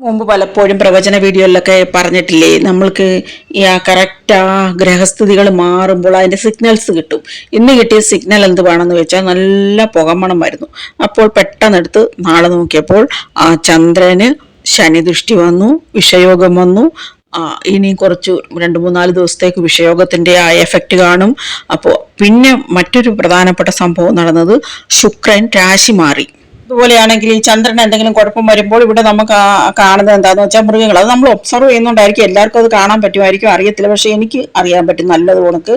മുമ്പ് പലപ്പോഴും പ്രവചന വീഡിയോയിലൊക്കെ പറഞ്ഞിട്ടില്ലേ? നമ്മൾക്ക് ഈ ആ കറക്റ്റ് ആ ഗ്രഹസ്ഥിതികൾ മാറുമ്പോൾ അതിന്റെ സിഗ്നൽസ് കിട്ടും. ഇന്ന് കിട്ടിയ സിഗ്നൽ എന്ത് വേണമെന്ന് വെച്ചാൽ നല്ല പുകമണം വരുന്നു അപ്പോൾ പെട്ടെന്നെടുത്ത് നാളെ നോക്കിയപ്പോൾ ആ ചന്ദ്രന് ശനിദൃഷ്ടി വന്നു വിഷയോഗം വന്നു. ഇനി കുറച്ച് രണ്ട് മൂന്നാൽ ദിവസത്തേക്ക് വിഷയോഗത്തിന്റെ ആ എഫക്റ്റ് കാണും. അപ്പോൾ പിന്നെ മറ്റൊരു പ്രധാനപ്പെട്ട സംഭവം നടന്നത് ശുക്രൻ രാശി മാറി. ഇതുപോലെയാണെങ്കിൽ ഈ ചന്ദ്രൻ എന്തെങ്കിലും കുഴപ്പം വരുമ്പോൾ ഇവിടെ നമുക്ക് കാണുന്നത് എന്താണെന്ന് വെച്ചാൽ മൃഗങ്ങൾ. അത് നമ്മൾ ഒബ്സർവ് ചെയ്യുന്നുണ്ടായിരിക്കും. എല്ലാവർക്കും അത് കാണാൻ പറ്റുമായിരിക്കും. അറിയത്തില്ല. പക്ഷേ എനിക്ക് അറിയാൻ പറ്റും. നല്ലത് കണക്ക്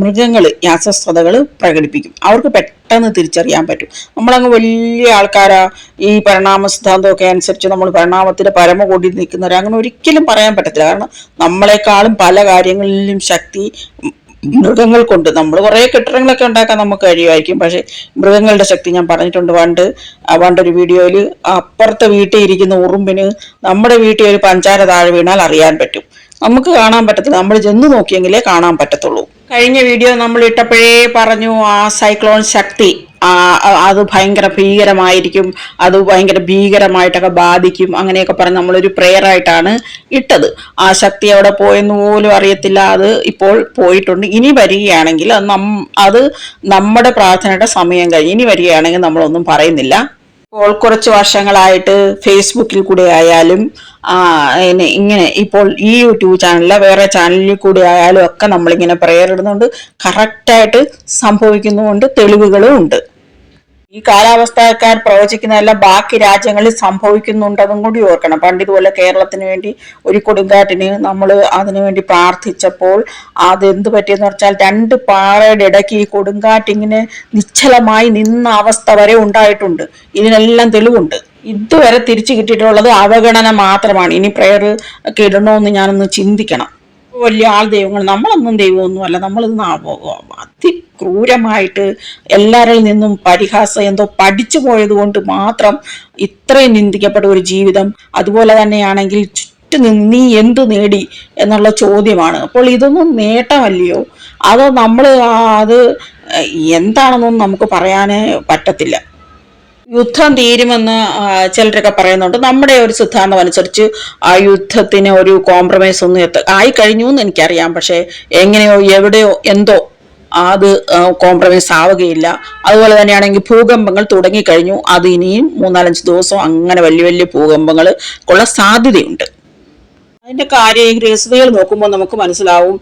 മൃഗങ്ങൾ അസ്വസ്ഥതകൾ പ്രകടിപ്പിക്കും. അവർക്ക് പെട്ടെന്ന് തിരിച്ചറിയാൻ പറ്റും. നമ്മളങ്ങ് വലിയ ആൾക്കാരാ. ഈ പരിണാമ സിദ്ധാന്തമൊക്കെ അനുസരിച്ച് നമ്മൾ പരിണാമത്തിന്റെ പരമകൊടി നിൽക്കുന്നവർ അങ്ങനെ ഒരിക്കലും പറയാൻ പറ്റത്തില്ല. കാരണം നമ്മളെക്കാളും പല കാര്യങ്ങളിലും ശക്തി മൃഗങ്ങൾക്കുണ്ട് നമ്മൾ കുറേ കെട്ടിടങ്ങളൊക്കെ ഉണ്ടാക്കാൻ നമുക്ക് കഴിയുമായിരിക്കും. പക്ഷേ മൃഗങ്ങളുടെ ശക്തി ഞാൻ പറഞ്ഞിട്ടുണ്ട്. പണ്ട് ഒരു വീഡിയോയിൽ അപ്പുറത്തെ വീട്ടിൽ ഇരിക്കുന്ന ഉറുമ്പിന് നമ്മുടെ വീട്ടിൽ ഒരു പഞ്ചാര താഴെ വീണാൽ അറിയാൻ പറ്റും. നമുക്ക് കാണാൻ പറ്റത്തില്ല. നമ്മൾ ചെന്ന് നോക്കിയെങ്കിലേ കാണാൻ പറ്റത്തുള്ളൂ. കഴിഞ്ഞ വീഡിയോ നമ്മൾ ഇട്ടപ്പോഴേ പറഞ്ഞു ആ സൈക്ലോൺ ശക്തി. അത് ഭയങ്കര ഭീകരമായിരിക്കും അത് ഭയങ്കര ഭീകരമായിട്ടൊക്കെ ബാധിക്കും അങ്ങനെയൊക്കെ പറഞ്ഞ് നമ്മളൊരു പ്രെയറായിട്ടാണ് ഇട്ടത്. ആ ശക്തി അവിടെ പോയെന്ന് പോലും അറിയത്തില്ല അത് ഇപ്പോൾ പോയിട്ടുണ്ട്. ഇനി വരികയാണെങ്കിൽ അത് നം അത് നമ്മുടെ പ്രാർത്ഥനയുടെ സമയം കഴിഞ്ഞ് ഇനി വരികയാണെങ്കിൽ നമ്മളൊന്നും പറയുന്നില്ല. ഇപ്പോൾ കുറച്ച് വർഷങ്ങളായിട്ട് ഫേസ്ബുക്കിൽ കൂടെ ആയാലും ഇങ്ങനെ ഇപ്പോൾ ഈ യൂട്യൂബ് ചാനലിലെ വേറെ ചാനലിൽ കൂടെ ആയാലും ഒക്കെ നമ്മളിങ്ങനെ പ്രേരിടുന്നുണ്ട് കറക്റ്റായിട്ട് സംഭവിക്കുന്നുമുണ്ട് തെളിവുകളും ഉണ്ട്. ഈ കാലാവസ്ഥക്കാർ പ്രവചിക്കുന്നതെല്ലാം ബാക്കി രാജ്യങ്ങളിൽ സംഭവിക്കുന്നുണ്ടെന്നും കൂടി ഓർക്കണം. പണ്ട് ഇതുപോലെ കേരളത്തിന് വേണ്ടി ഒരു കൊടുങ്കാറ്റിന് നമ്മൾ അതിനു വേണ്ടി പ്രാർത്ഥിച്ചപ്പോൾ അത് എന്ത് പറ്റിയെന്ന് വെച്ചാൽ രണ്ട് പാറയുടെ ഇടയ്ക്ക് ഈ കൊടുങ്കാറ്റിങ്ങനെ നിശ്ചലമായി നിന്ന അവസ്ഥ വരെ ഉണ്ടായിട്ടുണ്ട്. ഇതിനെല്ലാം തെളിവുണ്ട്. ഇതുവരെ തിരിച്ചു കിട്ടിയിട്ടുള്ളത് അവഗണന മാത്രമാണ്. ഇനി പ്രയർ കിടണോ എന്ന് ഞാനൊന്ന് ചിന്തിക്കണം. വലിയ ആൾ ദൈവങ്ങൾ നമ്മളൊന്നും ദൈവമൊന്നും അല്ല നമ്മളിന്ന് അതിക്രൂരമായിട്ട് എല്ലാവരിൽ നിന്നും പരിഹാസം എന്തോ പഠിച്ചു പോയത് കൊണ്ട് മാത്രം ഇത്രയും നിന്ദിക്കപ്പെട്ട ഒരു ജീവിതം അതുപോലെ തന്നെയാണെങ്കിൽ ചുറ്റും നിന്ന് നീ എന്ത് നേടി എന്നുള്ള ചോദ്യമാണ്. അപ്പോൾ ഇതൊന്നും നേട്ടമല്ലയോ? അതോ നമ്മൾ അത് എന്താണെന്നൊന്നും നമുക്ക് പറയാനേ പറ്റത്തില്ല. യുദ്ധം തീരുമെന്ന് ചിലരൊക്കെ പറയുന്നുണ്ട്. നമ്മുടെ ഒരു സിദ്ധാന്തം അനുസരിച്ച് ആ യുദ്ധത്തിന് ഒരു കോംപ്രമൈസ് ഒന്നും എത്ത ആയി കഴിഞ്ഞു എന്ന് എനിക്കറിയാം. പക്ഷേ എങ്ങനെയോ എവിടെയോ എന്തോ അത് കോംപ്രമൈസ് ആവുകയില്ല. അതുപോലെ തന്നെയാണെങ്കിൽ ഭൂകമ്പങ്ങൾ തുടങ്ങിക്കഴിഞ്ഞു. അത് ഇനിയും മൂന്നാലഞ്ച് ദിവസം അങ്ങനെ വലിയ വലിയ ഭൂകമ്പങ്ങൾ ഉള്ള സാധ്യതയുണ്ട്. അതിന്റെ കാര്യ ഗ്രഹസ്ഥതകൾ നോക്കുമ്പോൾ നമുക്ക് മനസ്സിലാവും.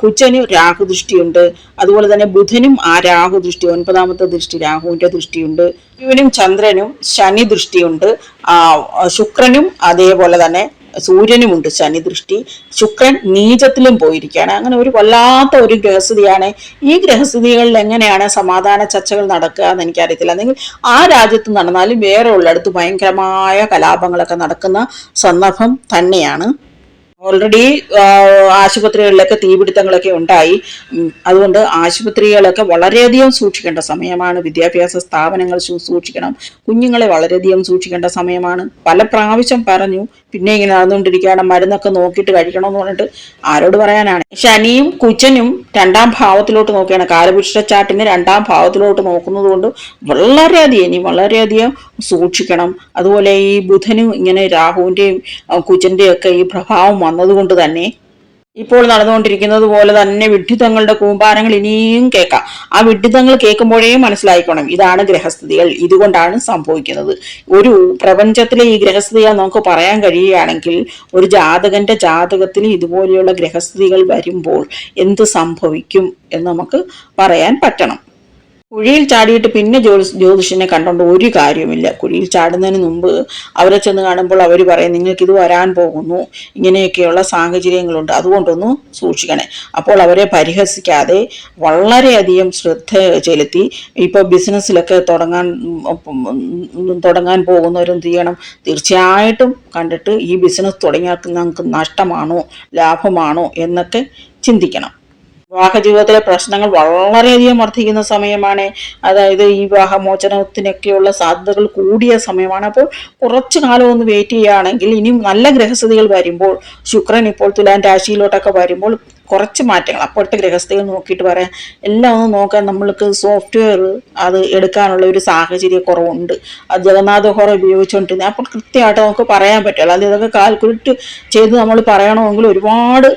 കുജന് രാഹുദൃഷ്ടിയുണ്ട്. അതുപോലെ തന്നെ ബുധനും ആ രാഹുദൃഷ്ടി ഒൻപതാമത്തെ ദൃഷ്ടി രാഹുവിന്റെ ദൃഷ്ടിയുണ്ട്. ശിവനും ചന്ദ്രനും ശനി ദൃഷ്ടിയുണ്ട് ശുക്രനും അതേപോലെ തന്നെ സൂര്യനുമുണ്ട് ശനി ദൃഷ്ടി ശുക്രൻ നീചത്തിലും പോയിരിക്കുകയാണ്. അങ്ങനെ ഒരു വല്ലാത്ത ഒരു ഗ്രഹസ്ഥിതിയാണ്. ഈ ഗ്രഹസ്ഥിതികളിൽ എങ്ങനെയാണ് സമാധാന ചർച്ചകൾ നടക്കുക എന്ന് എനിക്കറിയത്തില്ല. അല്ലെങ്കിൽ ആ രാജ്യത്ത് നടന്നാലും വേറെ ഉള്ളിടത്ത് ഭയങ്കരമായ കലാപങ്ങളൊക്കെ നടക്കുന്ന സന്ദർഭം തന്നെയാണ്. ഓൾറെഡി ആശുപത്രികളിലൊക്കെ തീപിടുത്തങ്ങളൊക്കെ ഉണ്ടായി. അതുകൊണ്ട് ആശുപത്രികളൊക്കെ വളരെയധികം സൂക്ഷിക്കേണ്ട സമയമാണ്. വിദ്യാഭ്യാസ സ്ഥാപനങ്ങൾ സൂക്ഷിക്കണം. കുഞ്ഞുങ്ങളെ വളരെയധികം സൂക്ഷിക്കേണ്ട സമയമാണ്. പല പ്രാവശ്യം പറഞ്ഞു പിന്നെ ഇങ്ങനെ നടന്നുകൊണ്ടിരിക്കുകയാണ് മരുന്നൊക്കെ നോക്കിയിട്ട് കഴിക്കണമെന്ന് പറഞ്ഞിട്ട് ആരോട് പറയാനാണ്. ശനിയും കുച്ചനും രണ്ടാം ഭാവത്തിലോട്ട് നോക്കുകയാണ് കാലപുഷ്ടച്ചാട്ടിന് രണ്ടാം ഭാവത്തിലോട്ട് നോക്കുന്നത് കൊണ്ട് വളരെയധികം ഇനി വളരെയധികം സൂക്ഷിക്കണം. അതുപോലെ ഈ ബുധനും ഇങ്ങനെ രാഹുവിന്റെയും കുച്ചന്റെയും ഒക്കെ ഈ പ്രഭാവം വന്നതുകൊണ്ട് തന്നെ ഇപ്പോൾ നടന്നുകൊണ്ടിരിക്കുന്നത് പോലെ തന്നെ വിഡ്ഢിത്തങ്ങളുടെ കൂമ്പാരങ്ങൾ ഇനിയും കേൾക്കാം. ആ വിഡ്ഢിത്തങ്ങൾ കേൾക്കുമ്പോഴേ മനസ്സിലായിക്കോണം ഇതാണ് ഗ്രഹസ്ഥിതികൾ. ഇതുകൊണ്ടാണ് സംഭവിക്കുന്നത്. ഒരു പ്രപഞ്ചത്തിലെ ഈ ഗ്രഹസ്ഥിതികൾ നമുക്ക് പറയാൻ കഴിയുകയാണെങ്കിൽ ഒരു ജാതകന്റെ ജാതകത്തിൽ ഇതുപോലെയുള്ള ഗ്രഹസ്ഥിതികൾ വരുമ്പോൾ എന്ത് സംഭവിക്കും എന്ന് നമുക്ക് പറയാൻ പറ്റണം. കുഴിയിൽ ചാടിയിട്ട് പിന്നെ ജ്യോതിഷ് ജ്യോതിഷനെ കണ്ടുകൊണ്ട് ഒരു കാര്യമില്ല കുഴിയിൽ ചാടുന്നതിന് മുമ്പ് അവരെ ചെന്ന് കാണുമ്പോൾ അവർ പറയും നിങ്ങൾക്ക് വരാൻ പോകുന്നു. ഇങ്ങനെയൊക്കെയുള്ള സാഹചര്യങ്ങളുണ്ട്. അതുകൊണ്ടൊന്ന് സൂക്ഷിക്കണേ. അപ്പോൾ അവരെ പരിഹസിക്കാതെ വളരെയധികം ശ്രദ്ധ ചെലുത്തി ഇപ്പോൾ ബിസിനസ്സിലൊക്കെ തുടങ്ങാൻ തുടങ്ങാൻ പോകുന്നവരെന്ത് ചെയ്യണം? തീർച്ചയായിട്ടും കണ്ടിട്ട് ഈ ബിസിനസ് തുടങ്ങിയാൽ നമുക്ക് നഷ്ടമാണോ? ലാഭമാണോ? എന്നൊക്കെ ചിന്തിക്കണം. വിവാഹ ജീവിതത്തിലെ പ്രശ്നങ്ങൾ വളരെയധികം വർദ്ധിക്കുന്ന സമയമാണ്. അതായത് ഈ വിവാഹമോചനത്തിനൊക്കെയുള്ള സാധ്യതകൾ കൂടിയ സമയമാണ്. അപ്പോൾ കുറച്ചു കാലം ഒന്ന് വെയിറ്റ് ചെയ്യുകയാണെങ്കിൽ ഇനിയും നല്ല ഗ്രഹസ്ഥിതികൾ വരുമ്പോൾ ശുക്രൻ ഇപ്പോൾ തുലാൻ രാശിയിലോട്ടൊക്കെ വരുമ്പോൾ കുറച്ച് മാറ്റങ്ങൾ അപ്പോഴത്തെ ഗ്രഹസ്ഥികൾ നോക്കിയിട്ട് പറയാം. എല്ലാം ഒന്ന് നോക്കാൻ നമ്മൾക്ക് സോഫ്റ്റ്വെയർ അത് എടുക്കാനുള്ള ഒരു സാഹചര്യ കുറവുണ്ട്. അത് ജഗന്നാഥ ഹോറ ഉപയോഗിച്ചുകൊണ്ടിരുന്നത്. അപ്പോൾ കൃത്യമായിട്ട് നമുക്ക് പറയാൻ പറ്റില്ല അല്ലാതെ ഇതൊക്കെ കാൽക്കുലേറ്റ് ചെയ്ത് നമ്മൾ പറയണമെങ്കിൽ ഒരുപാട്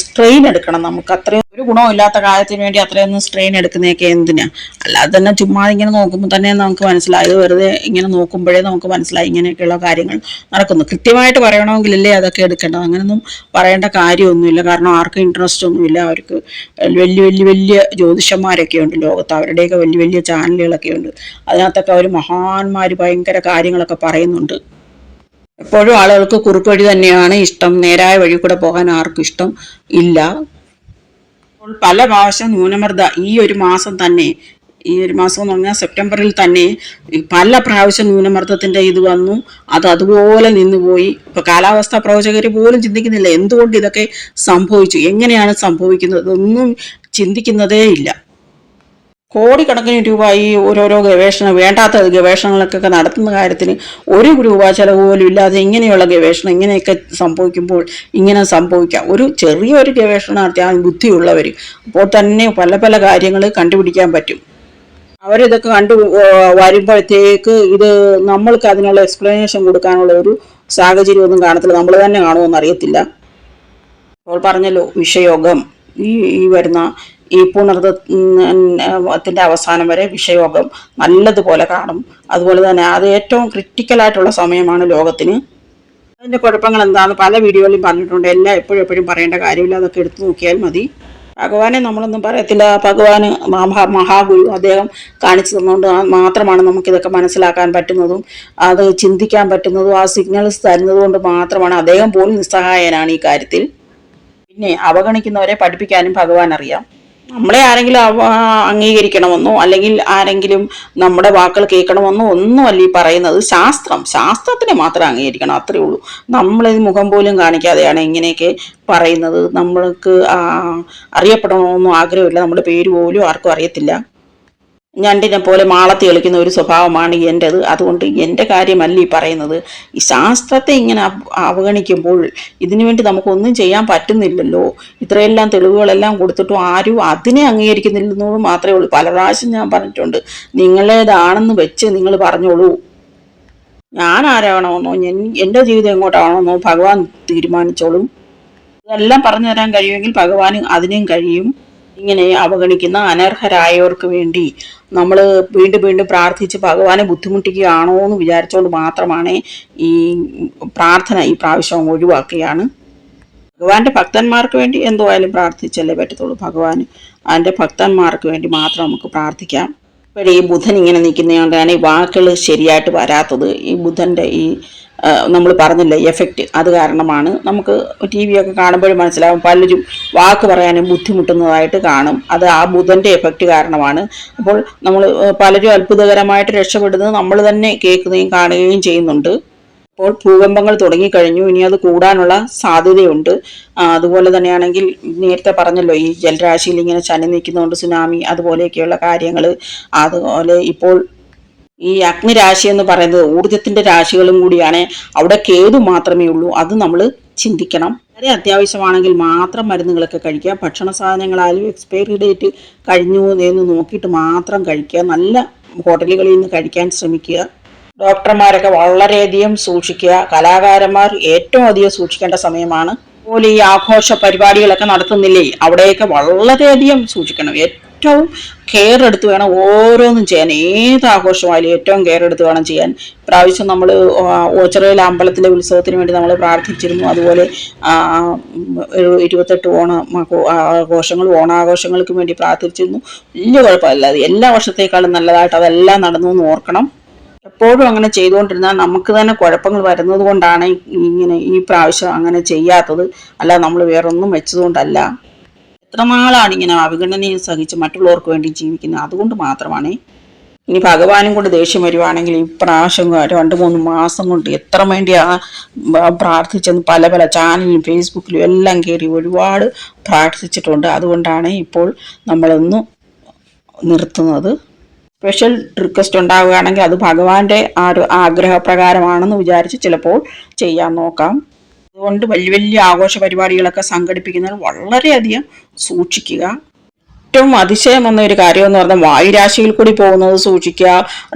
സ്ട്രെയിൻ എടുക്കണം നമുക്ക്. അത്രയും ഒരു ഗുണമില്ലാത്ത കാര്യത്തിന് വേണ്ടി അത്രയൊന്നും സ്ട്രെയിൻ എടുക്കുന്നതൊക്കെ എന്തിനാ? അല്ലാതെ തന്നെ ചുമ്മാ ഇങ്ങനെ നോക്കുമ്പോൾ തന്നെ നമുക്ക് മനസ്സിലായി. ഇത് വെറുതെ ഇങ്ങനെ നോക്കുമ്പോഴേ നമുക്ക് മനസ്സിലായി ഇങ്ങനെയൊക്കെയുള്ള കാര്യങ്ങൾ നടക്കുന്നു. കൃത്യമായിട്ട് പറയണമെങ്കിലല്ലേ അതൊക്കെ എടുക്കേണ്ടത്? അങ്ങനെയൊന്നും പറയേണ്ട കാര്യമൊന്നുമില്ല. കാരണം ആർക്കും ഇൻട്രസ്റ്റ് ഒന്നുമില്ല. അവർക്ക് വലിയ വലിയ വലിയ ജ്യോതിഷന്മാരൊക്കെ ഉണ്ട് ലോകത്ത്. അവരുടെയൊക്കെ വലിയ വലിയ ചാനലുകളൊക്കെ ഉണ്ട്. അതിനകത്തൊക്കെ അവർ മഹാന്മാർ ഭയങ്കര കാര്യങ്ങളൊക്കെ പറയുന്നുണ്ട്. എപ്പോഴും ആളുകൾക്ക് കുറുക്ക് വഴി തന്നെയാണ് ഇഷ്ടം. നേരായ വഴി കൂടെ പോകാൻ ആർക്കും ഇഷ്ടം ഇല്ല. അപ്പോൾ പല പ്രാവശ്യം ന്യൂനമർദ്ദ ഈ ഒരു മാസം തന്നെ ഈ ഒരു മാസം എന്ന് പറഞ്ഞാൽ സെപ്റ്റംബറിൽ തന്നെ പല പ്രാവശ്യം ന്യൂനമർദ്ദത്തിന്റെ ഇത് വന്നു. അത് അതുപോലെ നിന്നുപോയി ഇപ്പൊ കാലാവസ്ഥാ പ്രവചകർ പോലും ചിന്തിക്കുന്നില്ല എന്തുകൊണ്ട് ഇതൊക്കെ സംഭവിച്ചു എങ്ങനെയാണ് സംഭവിക്കുന്നത്? ഒന്നും ചിന്തിക്കുന്നതേ ഇല്ല. കോടിക്കണക്കിന് രൂപ ഈ ഓരോരോ ഗവേഷണം വേണ്ടാത്ത ഗവേഷണങ്ങളൊക്കെ നടത്തുന്ന കാര്യത്തിന് ഒരു രൂപ ചിലവ് പോലും ഇല്ലാതെ ഇങ്ങനെയുള്ള ഗവേഷണം ഇങ്ങനെയൊക്കെ സംഭവിക്കുമ്പോൾ ഇങ്ങനെ സംഭവിക്കാം. ഒരു ചെറിയൊരു ഗവേഷണം നടത്തിയാൽ ബുദ്ധിയുള്ളവർ അപ്പോൾ തന്നെ പല പല കാര്യങ്ങൾ കണ്ടുപിടിക്കാൻ പറ്റും. അവരിതൊക്കെ കണ്ടു വരുമ്പോഴത്തേക്ക് ഇത് നമ്മൾക്ക് അതിനുള്ള എക്സ്പ്ലനേഷൻ കൊടുക്കാനുള്ള ഒരു സാഹചര്യമൊന്നും കാണത്തില്ല. നമ്മൾ തന്നെ കാണുമോ എന്നറിയത്തില്ല. അപ്പോൾ പറഞ്ഞല്ലോ വിഷയോഗം. ഈ ഈ വരുന്ന ഈ പുണർദത്തിന്റെ അവസാനം വരെ വിഷയോഗം നല്ലതുപോലെ കാണും. അതുപോലെ തന്നെ അത് ഏറ്റവും ക്രിട്ടിക്കലായിട്ടുള്ള സമയമാണ് ലോകത്തിന്. അതിന്റെ കുഴപ്പങ്ങൾ എന്താണെന്ന് പല വീഡിയോയിലും പറഞ്ഞിട്ടുണ്ട്. എല്ലാം എപ്പോഴും എപ്പോഴും പറയേണ്ട കാര്യമില്ല. അതൊക്കെ എടുത്തു നോക്കിയാൽ മതി. ഭഗവാനെ നമ്മളൊന്നും പറയത്തില്ല. ഭഗവാന് മഹാ മഹാഗുരു അദ്ദേഹം കാണിച്ചു തന്നുകൊണ്ട് മാത്രമാണ് നമുക്കിതൊക്കെ മനസ്സിലാക്കാൻ പറ്റുന്നതും അത് ചിന്തിക്കാൻ പറ്റുന്നതും ആ സിഗ്നൽസ് തരുന്നത് കൊണ്ട് മാത്രമാണ് അദ്ദേഹം പോലും നിസ്സഹായനാണ് ഈ കാര്യത്തിൽ. പിന്നെ അവഗണിക്കുന്നവരെ പഠിപ്പിക്കാനും ഭഗവാൻ അറിയാം നമ്മളെ ആരെങ്കിലും അംഗീകരിക്കണമെന്നോ അല്ലെങ്കിൽ ആരെങ്കിലും നമ്മുടെ വാക്കുകൾ കേൾക്കണമെന്നോ ഒന്നുമല്ല ഈ പറയുന്നത്. ശാസ്ത്രം ശാസ്ത്രത്തിനെ മാത്രം അംഗീകരിക്കണം അത്രേ ഉള്ളൂ. നമ്മളിത് മുഖം പോലും കാണിക്കാതെയാണ് ഇങ്ങനെയൊക്കെ പറയുന്നത്. നമ്മൾക്ക് അറിയപ്പെടണമെന്നോ ആഗ്രഹമില്ല. നമ്മുടെ പേര് പോലും ആർക്കും അറിയത്തില്ല. ഞണ്ടിനെ പോലെ മാളത്തി കളിക്കുന്ന ഒരു സ്വഭാവമാണ് എന്റെത് അതുകൊണ്ട് എന്റെ കാര്യമല്ല ഈ പറയുന്നത്. ഈ ശാസ്ത്രത്തെ ഇങ്ങനെ അവഗണിക്കുമ്പോൾ ഇതിനു വേണ്ടി നമുക്കൊന്നും ചെയ്യാൻ പറ്റുന്നില്ലല്ലോ. ഇത്രയെല്ലാം തെളിവുകളെല്ലാം കൊടുത്തിട്ടും ആരും അതിനെ അംഗീകരിക്കുന്നില്ലെന്നോട് മാത്രമേ ഉള്ളൂ. പല പ്രാവശ്യം ഞാൻ പറഞ്ഞിട്ടുണ്ട് നിങ്ങളേതാണെന്ന് വെച്ച് നിങ്ങൾ പറഞ്ഞോളൂ. ഞാൻ ആരാവണമെന്നോ എന്റെ ജീവിതം എങ്ങോട്ടാവണമെന്നോ ഭഗവാൻ തീരുമാനിച്ചോളും. ഇതെല്ലാം പറഞ്ഞു തരാൻ കഴിയുമെങ്കിൽ ഭഗവാന് അതിനെയും കഴിയും. ഇങ്ങനെ അവഗണിക്കുന്ന അനർഹരായവർക്ക് വേണ്ടി നമ്മൾ വീണ്ടും വീണ്ടും പ്രാർത്ഥിച്ച് ഭഗവാനെ ബുദ്ധിമുട്ടിക്കുകയാണോ എന്ന് വിചാരിച്ചുകൊണ്ട് മാത്രമാണ് ഈ പ്രാർത്ഥന ഈ പ്രാവശ്യം ഒഴിവാക്കുകയാണ്. ഭഗവാന്റെ ഭക്തന്മാർക്ക് വേണ്ടി എന്തോ ആയാലും പ്രാർത്ഥിച്ചല്ലേ പറ്റത്തുള്ളൂ. ഭഗവാൻ അതിന്റെ ഭക്തന്മാർക്ക് വേണ്ടി മാത്രം നമുക്ക് പ്രാർത്ഥിക്കാം. ഇപ്പോൾ ഈ ബുധൻ ഇങ്ങനെ നിൽക്കുന്നതുകൊണ്ടാണ് ഈ വാക്കുകൾ ശരിയായിട്ട് വരാത്തത്. ഈ ബുധന്റെ ഈ നമ്മൾ പറഞ്ഞില്ല എഫക്റ്റ് അത് കാരണമാണ്. നമുക്ക് ടി വി ഒക്കെ കാണുമ്പോഴും മനസ്സിലാവും പലരും വാക്ക് പറയാനും ബുദ്ധിമുട്ടുന്നതായിട്ട് കാണും. അത് ആ ബുധന്റെ എഫക്റ്റ് കാരണമാണ്. അപ്പോൾ നമ്മൾ പലരും അത്ഭുതകരമായിട്ട് രക്ഷപ്പെടുന്നത് നമ്മൾ തന്നെ കേൾക്കുകയും കാണുകയും ചെയ്യുന്നുണ്ട്. അപ്പോൾ ഭൂകമ്പങ്ങൾ തുടങ്ങിക്കഴിഞ്ഞു. ഇനി അത് കൂടാനുള്ള സാധ്യതയുണ്ട്. അതുപോലെ തന്നെയാണെങ്കിൽ നേരത്തെ പറഞ്ഞല്ലോ ഈ ജലരാശിയിൽ ഇങ്ങനെ ചനി നിൽക്കുന്നതുകൊണ്ട് സുനാമി അതുപോലെയൊക്കെയുള്ള കാര്യങ്ങൾ. അതുപോലെ ഇപ്പോൾ ഈ അഗ്നിരാശി എന്ന് പറയുന്നത് ഊർജത്തിന്റെ രാശികളും കൂടിയാണ്. അവിടെ കേതു മാത്രമേ ഉള്ളൂ. അത് നമ്മൾ ചിന്തിക്കണം. വളരെ അത്യാവശ്യമാണെങ്കിൽ മാത്രം മരുന്നുകളൊക്കെ കഴിക്കുക. ഭക്ഷണ സാധനങ്ങളായാലും എക്സ്പയറി ഡേറ്റ് കഴിഞ്ഞു എന്ന് നോക്കിയിട്ട് മാത്രം കഴിക്കുക. നല്ല ഹോട്ടലുകളിൽ നിന്ന് കഴിക്കാൻ ശ്രമിക്കുക. ഡോക്ടർമാരൊക്കെ വളരെയധികം സൂക്ഷിക്കുക. കലാകാരന്മാർ ഏറ്റവും അധികം സൂക്ഷിക്കേണ്ട സമയമാണ്. അതുപോലെ ഈ ആഘോഷ പരിപാടികളൊക്കെ നടത്തുന്നില്ലേ? അവിടെയൊക്കെ വളരെയധികം സൂക്ഷിക്കണം. ഏറ്റവും കെയർ എടുത്ത് വേണം ഓരോന്നും ചെയ്യാൻ. ഏത് ആഘോഷമായാലും ഏറ്റവും കെയർ എടുത്ത് വേണം ചെയ്യാൻ. പ്രാവശ്യം നമ്മൾ ഓച്ചറയിൽ അമ്പലത്തിലെ ഉത്സവത്തിന് വേണ്ടി നമ്മൾ പ്രാർത്ഥിച്ചിരുന്നു. അതുപോലെ ഇരുപത്തെട്ട് ഓണ ആഘോഷങ്ങൾ ഓണാഘോഷങ്ങൾക്ക് വേണ്ടി പ്രാർത്ഥിച്ചിരുന്നു. വലിയ കുഴപ്പമില്ല. എല്ലാ വർഷത്തേക്കാളും നല്ലതായിട്ട് അതെല്ലാം നടന്നു എന്ന് ഓർക്കണം. എപ്പോഴും അങ്ങനെ ചെയ്തുകൊണ്ടിരുന്നാൽ നമുക്ക് തന്നെ കുഴപ്പങ്ങൾ വരുന്നത് കൊണ്ടാണ് ഇങ്ങനെ ഈ പ്രാവശ്യം അങ്ങനെ ചെയ്യാത്തത്. അല്ല നമ്മൾ വേറൊന്നും വെച്ചതുകൊണ്ടല്ല. എത്ര നാളാണ് ഇങ്ങനെ അവഗണനയും സഹിച്ച് മറ്റുള്ളവർക്ക് വേണ്ടി ജീവിക്കുന്നത്? അതുകൊണ്ട് മാത്രമാണ്. ഇനി ഭഗവാനും കൊണ്ട് ദേഷ്യം വരുവാണെങ്കിൽ ഈ പ്രാവശ്യം രണ്ട് മൂന്ന് മാസം കൊണ്ട് എത്ര വേണ്ടി ആ പ്രാർത്ഥിച്ചെന്ന് പല പല ചാനലിലും ഫേസ്ബുക്കിലും എല്ലാം കയറി ഒരുപാട് പ്രാർത്ഥിച്ചിട്ടുണ്ട്. അതുകൊണ്ടാണ് ഇപ്പോൾ നമ്മളൊന്ന് നിർത്തുന്നത്. സ്പെഷ്യൽ റിക്വസ്റ്റ് ഉണ്ടാവുകയാണെങ്കിൽ അത് ഭഗവാന്റെ ആ ഒരു ആഗ്രഹപ്രകാരമാണെന്ന് വിചാരിച്ച് ചിലപ്പോൾ ചെയ്യാൻ നോക്കാം. അതുകൊണ്ട് വലിയ വലിയ ആഘോഷ പരിപാടികളൊക്കെ സംഘടിപ്പിക്കുന്നത് വളരെയധികം സൂക്ഷിക്കുക. ഏറ്റവും അതിശയം വന്ന ഒരു കാര്യം എന്ന് പറഞ്ഞാൽ വായുരാശിയിൽ കൂടി പോകുന്നത് സൂക്ഷിക്കുക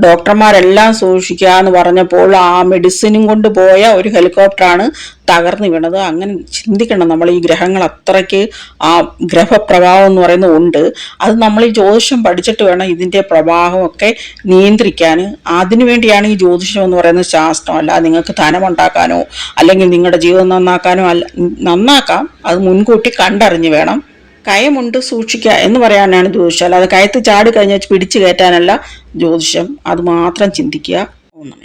ഡോക്ടർമാരെല്ലാം സൂക്ഷിക്കുക എന്ന് പറഞ്ഞപ്പോൾ ആ മെഡിസിനും കൊണ്ട് പോയ ഒരു ഹെലികോപ്റ്ററാണ് തകർന്നു വീണത്. അങ്ങനെ ചിന്തിക്കണം നമ്മൾ ഈ ഗ്രഹങ്ങൾ അത്രയ്ക്ക് ആ ഗ്രഹപ്രഭാവം എന്ന് പറയുന്നത് ഉണ്ട്. അത് നമ്മൾ ഈ ജ്യോതിഷം പഠിച്ചിട്ട് വേണം ഇതിന്റെ പ്രവാഹമൊക്കെ നിയന്ത്രിക്കാൻ. അതിനുവേണ്ടിയാണ് ഈ ജ്യോതിഷം എന്ന് പറയുന്ന ശാസ്ത്രം. അല്ല നിങ്ങൾക്ക് ധനമുണ്ടാക്കാനോ അല്ലെങ്കിൽ നിങ്ങളുടെ ജീവിതം നന്നാക്കാനോ അല്ല നന്നാക്കാം. അത് മുൻകൂട്ടി കണ്ടറിഞ്ഞ് വേണം. കയമുണ്ട് സൂക്ഷിക്കുക എന്ന് പറയാനാണ് ജ്യോതിഷം അല്ലാതെ കയത്ത് ചാടി കഴിഞ്ഞാൽ പിടിച്ചു കയറ്റാനല്ല ജ്യോതിഷം. അത് മാത്രം ചിന്തിക്കുക ഓം നമ